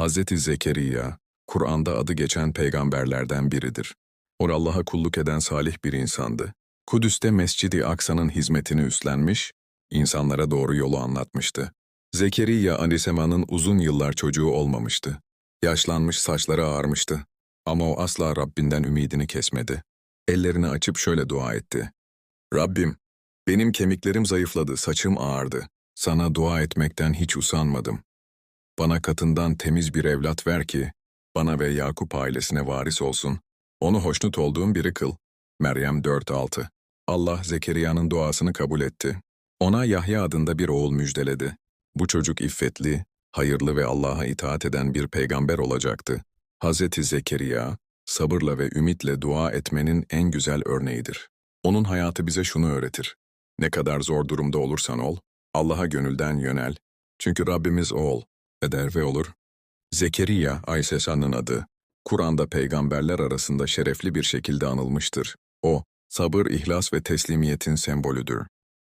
Hazreti Zekeriya, Kur'an'da adı geçen peygamberlerden biridir. O Allah'a kulluk eden salih bir insandı. Kudüs'te Mescid-i Aksa'nın hizmetini üstlenmiş, insanlara doğru yolu anlatmıştı. Zekeriya Alisema'nın uzun yıllar çocuğu olmamıştı. Yaşlanmış saçları ağarmıştı. Ama o asla Rabbinden ümidini kesmedi. Ellerini açıp şöyle dua etti. Rabbim, benim kemiklerim zayıfladı, saçım ağardı. Sana dua etmekten hiç usanmadım. Bana katından temiz bir evlat ver ki, bana ve Yakup ailesine varis olsun. Onu hoşnut olduğum biri kıl. Meryem 4.6 Allah Zekeriya'nın duasını kabul etti. Ona Yahya adında bir oğul müjdeledi. Bu çocuk iffetli, hayırlı ve Allah'a itaat eden bir peygamber olacaktı. Hazreti Zekeriya, sabırla ve ümitle dua etmenin en güzel örneğidir. Onun hayatı bize şunu öğretir. Ne kadar zor durumda olursan ol, Allah'a gönülden yönel. Çünkü Rabbimiz o ol, eder ve olur. Zekeriya, Aysesan'ın adı, Kur'an'da peygamberler arasında şerefli bir şekilde anılmıştır. O, sabır, ihlas ve teslimiyetin sembolüdür.